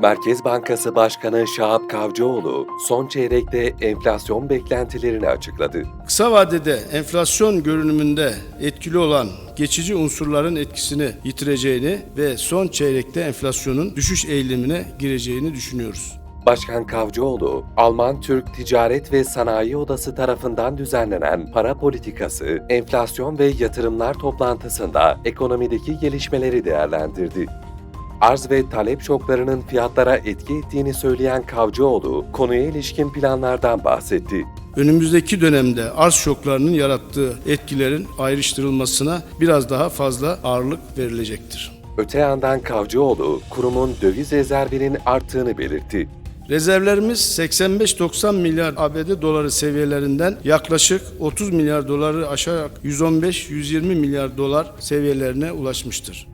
Merkez Bankası Başkanı Şahap Kavcıoğlu son çeyrekte enflasyon beklentilerini açıkladı. Kısa vadede enflasyon görünümünde etkili olan geçici unsurların etkisini yitireceğini ve son çeyrekte enflasyonun düşüş eğilimine gireceğini düşünüyoruz. Başkan Kavcıoğlu, Alman Türk Ticaret ve Sanayi Odası tarafından düzenlenen para politikası, enflasyon ve yatırımlar toplantısında ekonomideki gelişmeleri değerlendirdi. Arz ve talep şoklarının fiyatlara etki ettiğini söyleyen Kavcıoğlu, konuya ilişkin planlardan bahsetti. Önümüzdeki dönemde arz şoklarının yarattığı etkilerin ayrıştırılmasına biraz daha fazla ağırlık verilecektir. Öte yandan Kavcıoğlu, kurumun döviz rezervinin arttığını belirtti. Rezervlerimiz 85-90 milyar ABD doları seviyelerinden yaklaşık 30 milyar doları aşarak 115-120 milyar dolar seviyelerine ulaşmıştır.